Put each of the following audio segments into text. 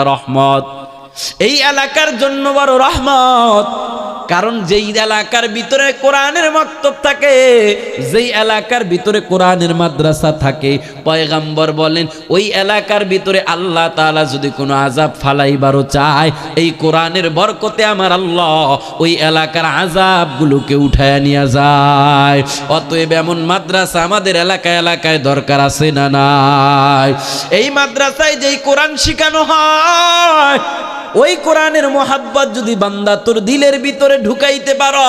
রহমত। এই এলাকার জন্য বড় রহমত। কারণ যেই এলাকার ভিতরে কোরআনের মক্তব থাকে, যেই এলাকার ভিতরে কোরআনের মাদ্রাসা থাকে, পয়গাম্বর বলেন, ওই এলাকার ভিতরে আল্লাহ তাআলা যদি কোনো আজাব ফালাইবারও চায়, এই কোরআনের বরকতে আমার আল্লাহ ওই এলাকার আজাবগুলোকে উঠায় নিয়ে যায়। অতএব এমন মাদ্রাসা আমাদের এলাকায় এলাকায় দরকার আছে না নাই? এই মাদ্রাসায় যেই কোরআন শিখানো হয় ওই কোরআনের মোহাব্বত যদি বান্দা তোর দিলের ভিতরে ঢুকাইতে পারো,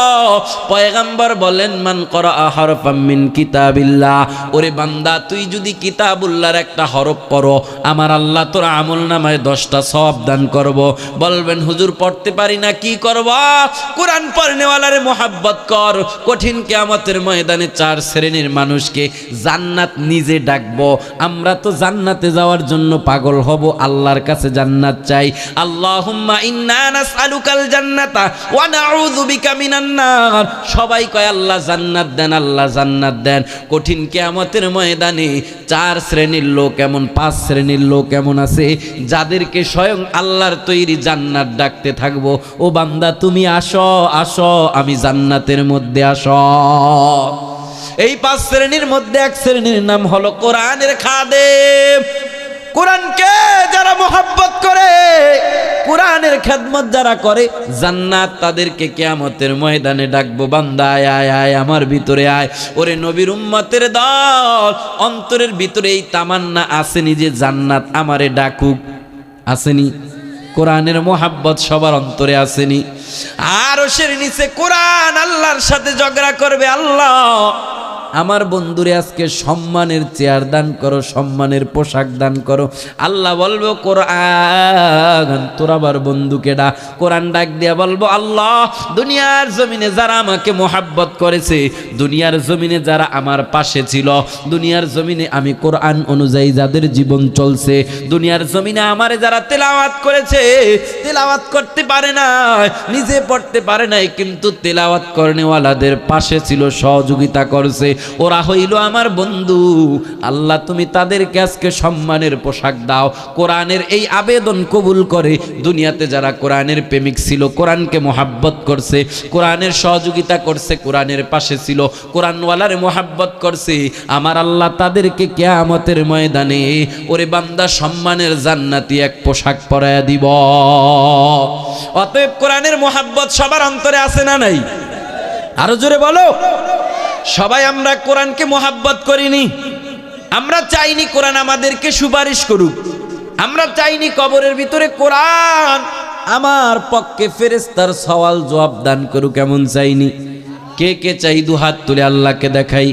পয়গাম্বর বলেন, মান করা হরফাম মিন কিতাবিল্লাহ। ওরে বান্দা, তুই যদি কিতাবুল্লাহর একটা হরফ পড়ো, আমার আল্লাহ তোর আমল নামায় দশটা সব দান করব। বলবেন, হুজুর, পড়তে পারি না, কি করব? কোরআন পড়নেওয়ালারে মোহাব্বত কর। কঠিন কেয়ামতের ময়দানে চার শ্রেণির মানুষকে জান্নাত নিজে ডাকবো। আমরা তো জান্নাতে যাওয়ার জন্য পাগল হব, আল্লাহর কাছে জান্নাত চাই। সবাই কয়, আল্লাহ জান্নাত দেন, আল্লাহ জান্নাত দেন। কঠিন কিয়ামতের ময়দানে চার শ্রেণির লোক এমন, পাঁচ শ্রেণির লোক এমন আছে, যাদেরকে স্বয়ং আল্লাহর তৈরি জান্নাত ডাকতে থাকব। ও বান্দা, তুমি আসো আসো, আমি জান্নাতের মধ্যে আসো। এই পাঁচ শ্রেণির মধ্যে এক শ্রেণির নাম হলো কোরআনের খাদেম। কোরআনকে কোরআনের খেদমত যারা করে, জান্নাত তাদেরকে কেয়ামতের ময়দানে ডাকবো, বান্দা, আয় আয় আয়, আমার ভিতরে আয়। ওরে নবীর উম্মতের দল, অন্তরের ভিতরে এই তামান্না আসেনি যে জান্নাত আমারে ডাকুক। আসেনি। কোরআনের মোহাব্বত সবার অন্তরে আসেনি। আর ওসের নিচে কোরআন আল্লাহর সাথে ঝগড়া করবে আল্লাহ। আমার বন্ধুরে আজকে সম্মানের চেয়ার দান করো, সম্মানের পোশাক দান করো। আল্লাহ বলব, কোরআন, তোর আবার বন্ধুকে ডা কোরআন ডাক দিয়া বলব, আল্লাহ, দুনিয়ার জমিনে যারা আমাকে মোহাব্বত করেছে, দুনিয়ার জমিনে যারা আমার পাশে ছিল, দুনিয়ার জমিনে আমি কোরআন অনুযায়ী যাদের জীবন চলছে, দুনিয়ার জমিনে আমারে যারা তেলাওয়াত করেছে, তেলাওয়াত করতে পারে না নিজে পড়তে পারে নাই, কিন্তু তেলাওয়াত করনেওয়ালাদের পাশে ছিল, সহযোগিতা করছে ওরা হইল আমার বন্ধু। আল্লাহ, তুমি তাদেরকে আজকে সম্মানের পোশাক দাও। কোরআনের এই আবেদন কবুল করে দুনিয়াতে যারা কোরআনের প্রেমিক ছিল, কোরআনকে মোহাব্বত করছে, কোরআনের সহযোগিতা করছে, কোরআনের পাশে ছিল, কোরআনওয়ালার মোহাব্বত করছে, আমার আল্লাহ তাদেরকে কেয়ামতের ময়দানে ওরে বান্দা সম্মানের জান্নাতি এক পোশাক পরায়া দিব। অতএব কোরআনের মোহাব্বত সবার অন্তরে আছে না নাই? আরও জোরে বলো। সবাই আমরা কোরআনকে মোহাব্বত করিনি। আমরা চাইনি কোরআন আমাদেরকে সুপারিশ করুক। আমরা চাইনি কবরের ভিতরে কোরআন আমার পক্ষে ফেরেস্তার সওয়াল জবাব দান করুক, এমন চাইনি। কে কে চাই দু হাত তুলে আল্লাহকে দেখাই।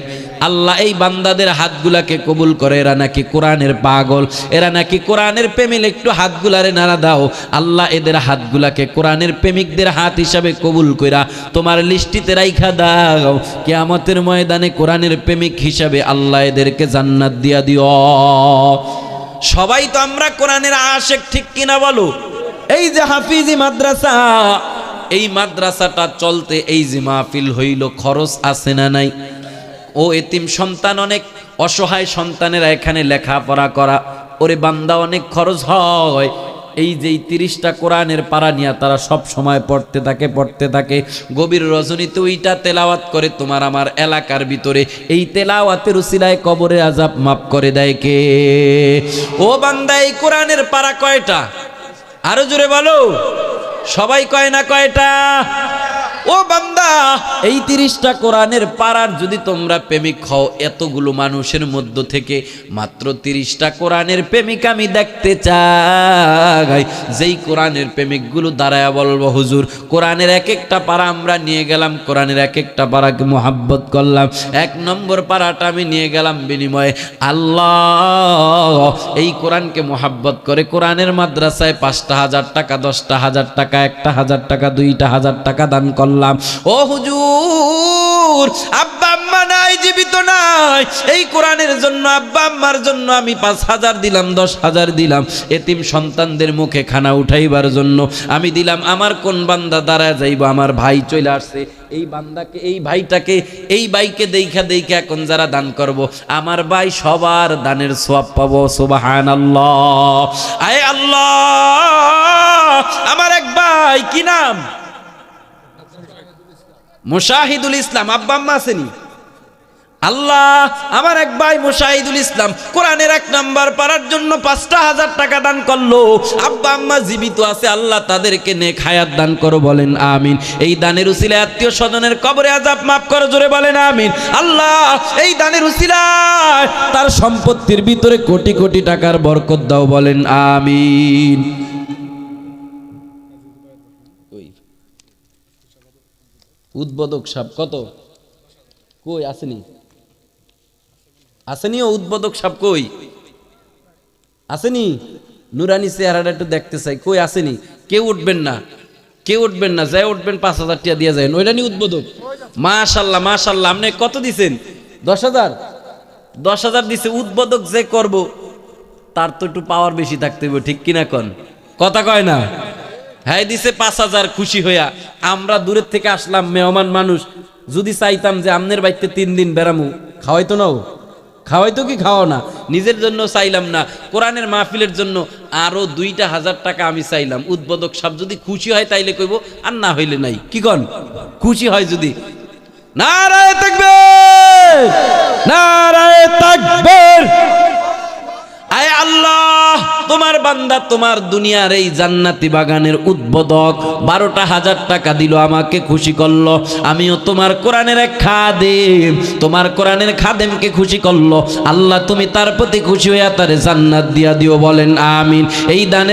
আল্লাহ এই বান্দাদের হাতগুলাকে কবুল করে, এরা নাকি কোরআনের পাগল, এরা নাকি কোরআনের প্রেমিল একটু হাতগুলারে নাড়া দাও। আল্লাহ এদের হাতগুলাকে কোরআনের প্রেমিকদের হাত হিসাবে কবুল কইরা তোমার লিস্টিতে রাইখা দাও। কেয়ামতের ময়দানে কোরআনের প্রেমিক হিসাবে আল্লাহ এদেরকে জান্নাত দিয়া দিও। সবাই তো আমরা কোরআনের আশেক, ঠিক কিনা বলো? এই যে হাফিজি মাদ্রাসা, এই মাদ্রাসাটা চলতে এই যে মাহফিল হইল, খরচ আছে না নাই? ও এতিম সন্তান অনেক, অসহায় সন্তানেরা এখানে লেখাপড়া করা। ওরে বান্দা, অনেক খরচ হয়। এই যে তিরিশটা কোরআনের পাড়া নিয়ে তারা সব সময় পড়তে থাকে পড়তে থাকে। গভীর রজনীতে ওইটা তেলাওয়াত করে তোমার আমার এলাকার ভিতরে। এই তেলাওয়াতের উসিলায় কবরে আজাব মাফ করে দেয় কে? ও বান্দা, এই কোরআনের পাড়া কয়টা? আরও জোরে বলো। সবাই কয় না কয়টা? ও বান্দা এই তিরিশটা কোরআনের পাড়ার যদি তোমরা প্রেমিক হও, এতগুলো মানুষের মধ্য থেকে মাত্র তিরিশটা কোরআনের প্রেমিক আমি দেখতে চাই। যেই কোরআনের প্রেমিকগুলো দাঁড়ায় বলব, হুজুর, কোরআনের এক একটা পাড়া আমরা নিয়ে গেলাম, কোরআনের এক একটা পাড়াকে মোহাব্বত করলাম। এক নম্বর পাড়াটা আমি নিয়ে গেলাম বিনিময়ে আল্লাহ। এই কোরআনকে মোহাব্বত করে কোরআনের মাদ্রাসায় পাঁচটা হাজার টাকা, দশটা হাজার টাকা, একটা হাজার টাকা, দুইটা হাজার টাকা দান করলাম। ও হুজুর, আব্বা আম্মা নাই, জীবিত নাই। এই কোরআনের জন্য, আব্বা আম্মার জন্য আমি পাঁচ হাজার দিলাম, দশ হাজার দিলাম। এতিম সন্তানদের মুখে খানা উঠাইবার জন্য আমি দিলাম, আমার কোন বান্দা দাঁড়ায় যাইব? আমার ভাই চলে আসছে। এই বান্দাকে, এই ভাইটাকে, এই বাইকে দেখা দেখা এখন যারা দান করব, আমার ভাই সবার দানের সোয়াব পাবো সুবাহান আল্লাহ আয় আল্লাহ, আমার এক ভাই, কি নাম? মুশাহিদুল ইসলাম, আব্বা আম্মা আসেনি আল্লাহ, আমার এক ভাই মুশাহিদুল ইসলাম, কোরআনের এক নাম্বার পারার জন্য পাঁচটা হাজার টাকা দান করল। আব্বা আম্মা জীবিত আছে, আল্লাহ তাদেরকে নেক হায়াত দান করো, বলেন আমিন। এই দানের উসিলা আত্মীয় স্বজনের কবরে আজাব মাফ করো, জোরে বলেন আমিন। আল্লাহ, এই দানের উসিলায় তার সম্পত্তির ভিতরে কোটি কোটি টাকার বরকত দাও, বলেন আমিন। উদ্বোধক সাপ কত? কই, আসেনি। আসেনি ও উদ্বোধক সাপ কই? আসেনি? নুরানি চেহারাটা একটু দেখতে চাই। কই, আসেনি? কেউ উঠবেন না। কেউ উঠবেন না। যাই উঠবেন, পাঁচ হাজার টাকা দিয়ে যায় ওইটা নি উদ্বোধক। মাশাল্লাহ মাশাল্লাহ। আপনি কত দিছেন? দশ হাজার? দশ হাজার দিছে। উদ্বোধক যে করব, তার তো একটু পাওয়ার বেশি থাকতে হবে ঠিক কিনা কন? কথা কয় না? হ্যাঁ দিছে পাঁচ হাজার খুশি হইয়া। আমরা দূরের থেকে আসলাম, মেহমান মানুষ। যদি চাইতাম যে আমনের বাড়িতে তিন দিন বেড়ামু, খাওয়াইতো নাও? খাওয়াইতো কি খাওয়াও না? নিজের জন্য চাইলাম না। কোরআনের মাহফিলের জন্য আরও দুইটা হাজার টাকা আমি চাইলাম। উদ্বোধক সব যদি খুশি হয় তাইলে কইব, আর না হইলে নাই। কি কন? খুশি হয় যদি। নারায় থাকবে নারায় তাকবীর! আয় আল্লাহ, তোমার বান্দা তোমার দুনিয়ার এই জান্নাতি বাগানের উদ্বোধক বারোটা হাজার টাকা দিল, আমাকে খুশি করল। আমিও তোমার কোরআনের এক খাদেম, তোমার কোরআনের খাদেমকে খুশি করল। আল্লাহ, তুমি তার প্রতি খুশি হইয়া তারে জান্নাত দিয়া দিও, বলেন আমিন। এই দানের